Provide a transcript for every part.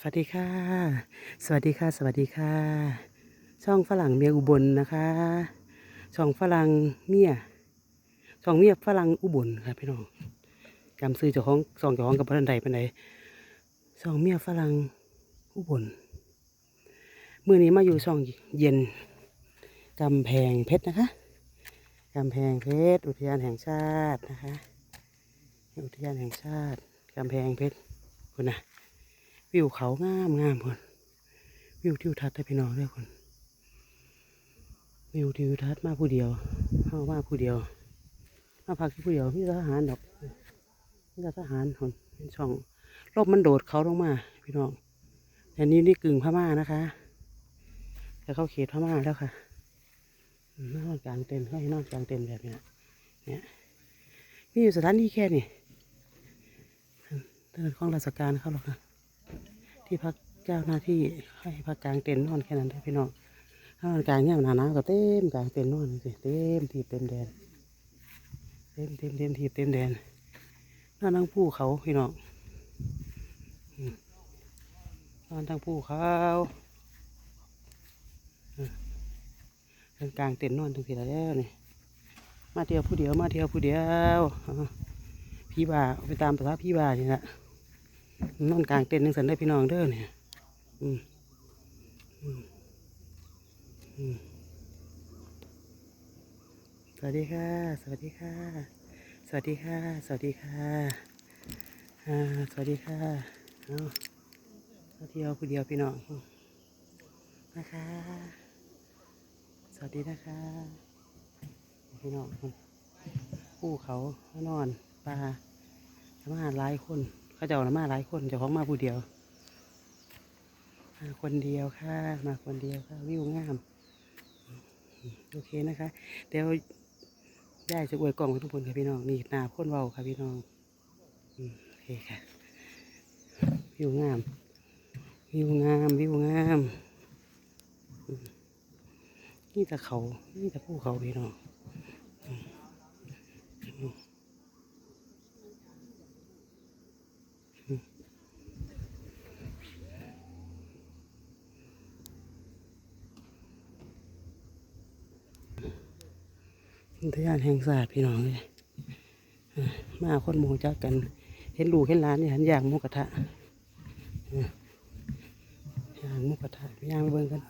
สวัสดีค่ะ สวัสดีค่ะ สวัสดีค่ะ ช่องฝรั่งเมียอุบลนะคะ ช่องฝรั่งเมีย ช่องเมียฝรั่งอุบลค่ะพี่น้องจำซื้อเจ้าของช่องเจ้าของกับพันใดเป็นใดช่องเมียฝรั่งอุบลมื่อนี้มาอยู่ช่องเย็นกำแพงเพชรนะคะกำแพงเพชรอุทยานแห่งชาตินะคะ อุทยานแห่งชาติกำแพงเพชรคุณนะ วิวเขางามงามคนวิวทิวทัศน์ให้พี่น้องด้วยคนวิวทิวทัศน์มาผู้เดียวเข้ามาผู้เดียว มาพักที่ผู้เดียวพี่ทหารดอกพี่ทหารคนเป็นช่องรบมันโดดเขาลงมา พี่น้องแต่นี้นี่กึ่งพม่านะคะจะเข้าเขตพม่าแล้วค่ะนอนกลางเต็นท์เขาให้นอนกลางเต็นท์แบบนี้เนี่ยมีอยู่สถานที่แค่นี้เดินของราชการเขาหรอกค่ะ ที่พักเจ้าหน้าที่ให้พักกลางเต็นท์นอนแค่นั้นได้พี่น้องถ้านอนกลางเนี่ยหนาหนาวก็เต็มกลางเต็นท์นอนสิเต็มทีเต็มแดนเต็มเต็มเต็มทีเต็มแดนนอนทั้งภูเขาพี่น้องนอนทั้งภูเขาเดินกลางเต็นท์นอนทั้งที่แล้วนี่มาเที่ยวผู้เดียวมาเที่ยวผู้เดียวพี่บ่าเอาไปตามภาษาพี่บ่านี่แหละ นอนกลางเต็นท์ยังสันได้พี่น้องเด้อเนี่ยอืมอืมอืมสวัสดีค่ะ สวัสดีค่ะ สวัสดีค่ะ สวัสดีค่ะอ่าสวัสดีค่ะเอามาเที่ยวผู้เดียวพี่น้องนะคะ สวัสดีนะคะพี่น้องผู้เขานอนปลามารหลายคน เขาเจ้ามาหลายคนจ้าของมาผู้เดียวมาคนเดียวค่ะ มาคนเดียวค่ะ วิวงาม โอเคนะคะ เดี๋ยวย่ายจะอวยกล่องให้ทุกคนค่ะพี่น้อง นี่หนาพ่นเบาค่ะพี่น้องโอเคค่ะ วิวงาม วิวงาม วิวงามอืมนี่แต่เขา นี่แต่ภูเขาพี่น้อง อุทยานแห่งศาสตร์พี่น้องเลยมาคนหมูจักกัน เห็นลูกเห็นหลานเนี่ยหันย่างมูกกระทะย่างมูกกระทะย่างเบิ่งกัน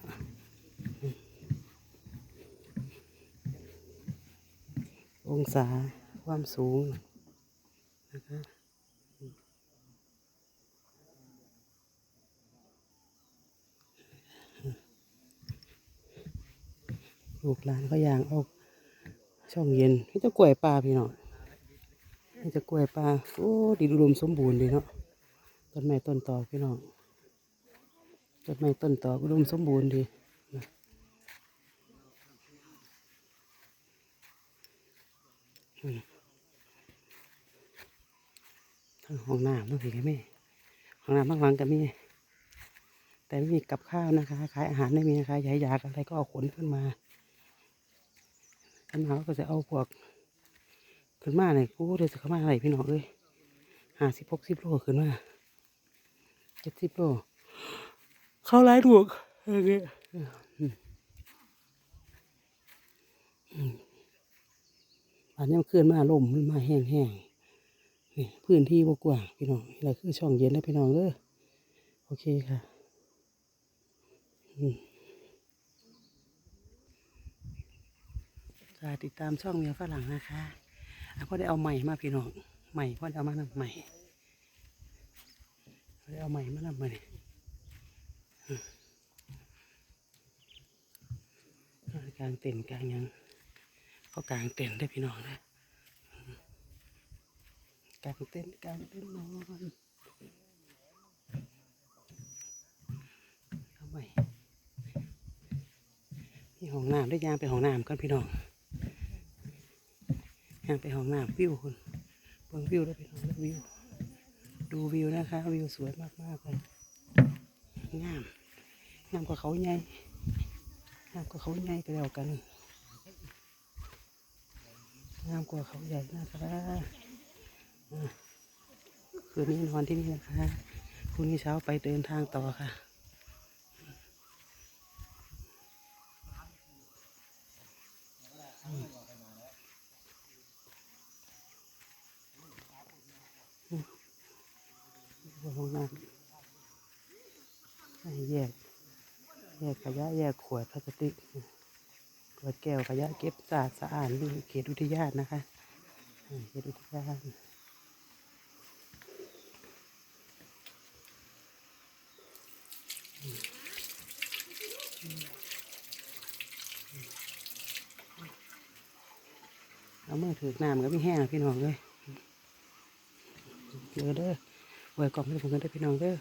องศาความสูงนะคะลูกหลานก็ย่างเอา ช่องเย็นนี่จะกล้วยปลาพี่น้องนี่จะกล้วยปลาโอ้ดีอุดมสมบูรณ์ดีเนาะต้นไม้ต้นตอพี่น้องต้นไม้ต้นตอกอุดมสมบูรณ์ดีห้องน้ำต้องสิแม่ห้องน้ำบางวังก็มีแต่ไม่มีกับข้าวนะคะ ขายอาหารไม่มีนะคะยายอยากอะไรก็เอาขนขึ้นมา ขันหาวก็จะเอาพวกขึ้นมาเลยกูเดี๋ยวจะเข้ามาอะไรพี่น้องเลยห้าสิบหกสิบโลขึ้นมาเจ็ดสิบโลเข้าไล่ถูกอะไรเงี้ยอืมอืมอันนี้มันขึ้นมาลมมันมาแห้งแห้งๆนี่พื้นที่บกว้างพี่น้องนี่แหละคือช่องเย็นนะพี่น้องเด้อโอเคค่ะ อืม ค่ะติดตามช่องเมียฝรั่งนะคะพ่อได้เอาใหม่มาพี่น้องใหม่พ่อได้เอามานำใหม่พ่อได้เอาใหม่มานำใหม่อืมกลางเต็นกลางยังเขากลางเต็นได้พี่น้องนะกลางเต็นกลางเต็นนอนเอาใหม่มีห้องน้ำได้ยางไปห้องน้ำกันพี่น้อง ย่างไปห้องน้ำวิวคุณเบิ่งวิวได้ไปลองวิว ดูวิวนะคะ วิวสวยมากๆเลยงามงามกว่าเขาใหญ่งามกว่าเขาใหญ่ก็แล้วกันงามกว่าเขาใหญ่นะคะอะคืนนี้นอนที่นี่นะคะรุ่งนี้เช้าไปเดินทางต่อค่ะ ห้องน้ำแยก แยกขยะแยกขวดพลาสติกขวดแก้วขยะเก็บสะอาดสะอาดนี่เขตอุทยานนะคะเขตอุทยานเอาเมื่อถือน้ำก็ไม่แห้งพี่น้องเลยเด้อเด้อ ไว้ก่องให้ผมกันได้พี่น้องเด้อ